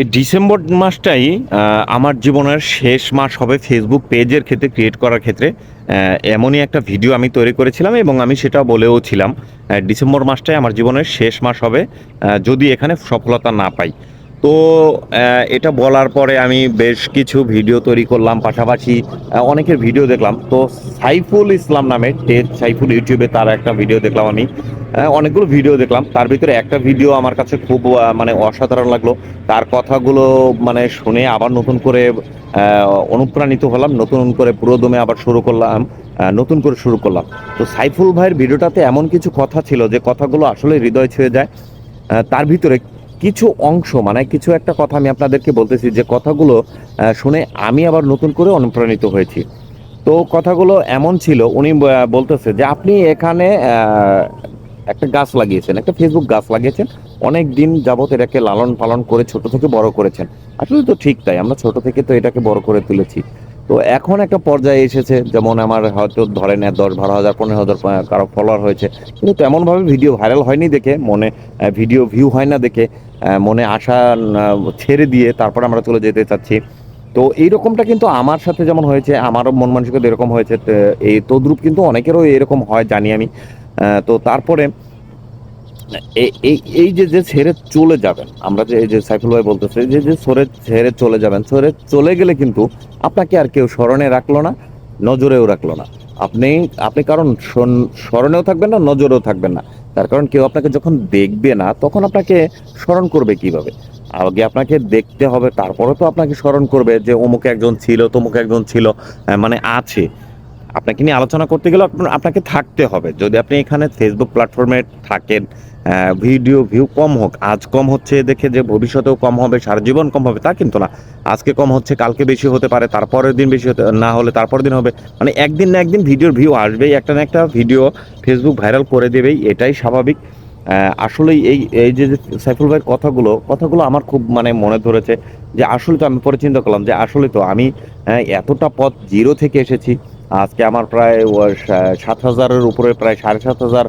এই ডিসেম্বর মাসটাই আমার জীবনের শেষ মাস হবে ফেসবুক পেজের ক্ষেত্রে ক্রিয়েট করার ক্ষেত্রে। এমনই একটা ভিডিও আমি তৈরি করেছিলাম এবং আমি সেটা বলেও ছিলাম ডিসেম্বর মাসটাই আমার জীবনের শেষ মাস হবে যদি এখানে সফলতা না পাই। তো এটা বলার পরে আমি বেশ কিছু ভিডিও তৈরি করলাম, পাশাপাশি অনেকের ভিডিও দেখলাম। তো সাইফুল ইসলাম নামে টেট সাইফুল ইউটিউবে তার একটা ভিডিও দেখলাম আমি। অনেকগুলো ভিডিও দেখলাম। তার ভিতরে একটা ভিডিও আমার কাছে খুব মানে অসাধারণ লাগল। তার কথাগুলো মানে শুনে আবার নতুন করে অনুপ্রাণিত হলাম, নতুন করে পুরোদমে আবার শুরু করলাম নতুন করে শুরু করলাম। তো সাইফুল ভাইয়ের ভিডিওটাতে এমন কিছু কথা ছিল যে কথাগুলো আসলে হৃদয় ছুঁয়ে যায়। তার ভিতরে কিছু অংশ মানে কিছু একটা কথা আমি আপনাদেরকে বলতেছি যে কথাগুলো শুনে আমি আবার নতুন করে অনুপ্রাণিত হয়েছি। তো কথাগুলো এমন ছিল, উনি বলতেছে যে আপনি এখানে একটা গাছ লাগিয়েছেন, একটা ফেসবুক গাছ লাগিয়েছেন। অনেক দিন যাবত এটাকে লালন পালন করে ছোট থেকে বড় করেছেন। আসলে তো ঠিক তাই, আমরা ছোট থেকে তো এটাকে বড় করে তুলেছি। তো এখন একটা পর্যায়ে এসেছে, যেমন আমার হয়তো ধরেন দশ বারো হাজার, পনেরো হাজার কারও ফলোয়ার হয়েছে। কিন্তু তেমনভাবে ভিডিও ভাইরাল হয়নি দেখে, মনে ভিডিও ভিউ হয় না দেখে মনে আশা ছেড়ে দিয়ে তারপর আমরা চলে যেতে চাচ্ছি। তো এইরকমটা কিন্তু আমার সাথে যেমন হয়েছে, আমারও মন মানসিকতা এরকম হয়েছে এই তদ্রুপ কিন্তু অনেকেরও এরকম হয় জানি আমি। তো তারপরে এই এই যে যে ছেড়ে চলে যাবেন, আমরা যে এই যে সাইফুল ভাই বলতেছে যে যে সরে ছেড়ে চলে যাবেন সরে চলে গেলে কিন্তু আপনাকে আর কেউ স্মরণে রাখল না, নজরেও রাখল না। আপনি আপনি কারণ স্মরণেও থাকবেন না, নজরেও থাকবেন না। তার কারণ কেউ আপনাকে যখন দেখবে না, তখন আপনাকে স্মরণ করবে কীভাবে? আগে আপনাকে দেখতে হবে, তারপরে তো আপনাকে স্মরণ করবে যে অমুকে একজন ছিল, তমুকে একজন ছিল মানে আছে। আপনাকে নিয়ে আলোচনা করতে গেলে আপনাকে থাকতে হবে। যদি আপনি এখানে ফেসবুক প্ল্যাটফর্মে থাকেন ভিডিও ভিউ কম হোক আজ কম হচ্ছে দেখে যে ভবিষ্যতেও কম হবে সারা জীবন কম হবে তা কিন্তু না। আজকে কম হচ্ছে কালকে বেশি হতে পারে তারপরের দিন বেশি হতে না হলে তারপরের দিন হবে। মানে একদিন না একদিন ভিডিওর ভিউ আসবেই একটা না একটা ভিডিও ফেসবুক ভাইরাল করে দেবেই এটাই স্বাভাবিক। আহ, আসলেই এই এই যে সাইফুল ভাইয়ের কথাগুলো কথাগুলো আমার খুব মানে মনে ধরেছে যে আসলে তো আমি পরে চিন্তা করলাম যে আসলে তো আমি এতটা পথ জিরো থেকে এসেছি আজকে আমার প্রায় সাত হাজারের উপরে, প্রায় সাড়ে সাত হাজার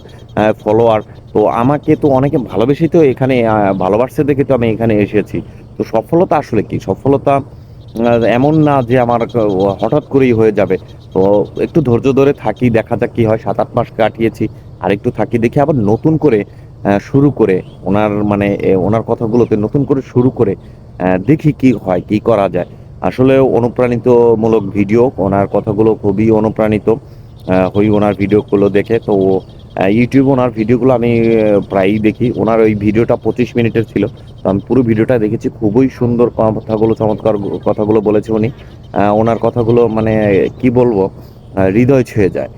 ফলোয়ার তো আমাকে তো অনেকে ভালোবেসেই তো এখানে ভালোবাসছে দেখে তো আমি এখানে এসেছি। তো সফলতা আসলে কি? সফলতা এমন না যে আমার হঠাৎ করেই হয়ে যাবে। তো একটু ধৈর্য ধরে থাকি, দেখা যাক কি হয়। সাত আট মাস কাটিয়েছি, আর একটু থাকি দেখি আবার নতুন করে শুরু করে, ওনার মানে ওনার কথাগুলোতে নতুন করে শুরু করে দেখি কি হয়, কি করা যায়। আসলে অনুপ্রাণিতমূলক ভিডিও, ওনার কথাগুলো খুবই অনুপ্রাণিত। হই ওনার ভিডিওগুলো দেখে, তো ইউটিউব ওনার ভিডিওগুলো আমি প্রায়ই দেখি। ওনার ওই ভিডিওটা পঁচিশ মিনিটের ছিল, তো আমি পুরো ভিডিওটা দেখেছি। খুবই সুন্দর কথাগুলো, চমৎকার কথাগুলো বলেছে উনি। ওনার কথাগুলো মানে কি বলব হৃদয় ছুঁয়ে যায়।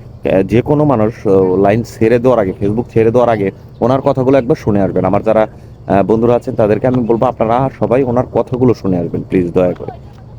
যে কোনো মানুষ লাইন ছেড়ে দেওয়ার আগে ফেসবুক ছেড়ে দেওয়ার আগে ওনার কথাগুলো একবার শুনে আসবেন। আমার যারা বন্ধুরা আছেন, তাদেরকে আমি বলব, আপনারা সবাই ওনার কথাগুলো শুনে আসবেন প্লিজ দয়া করে।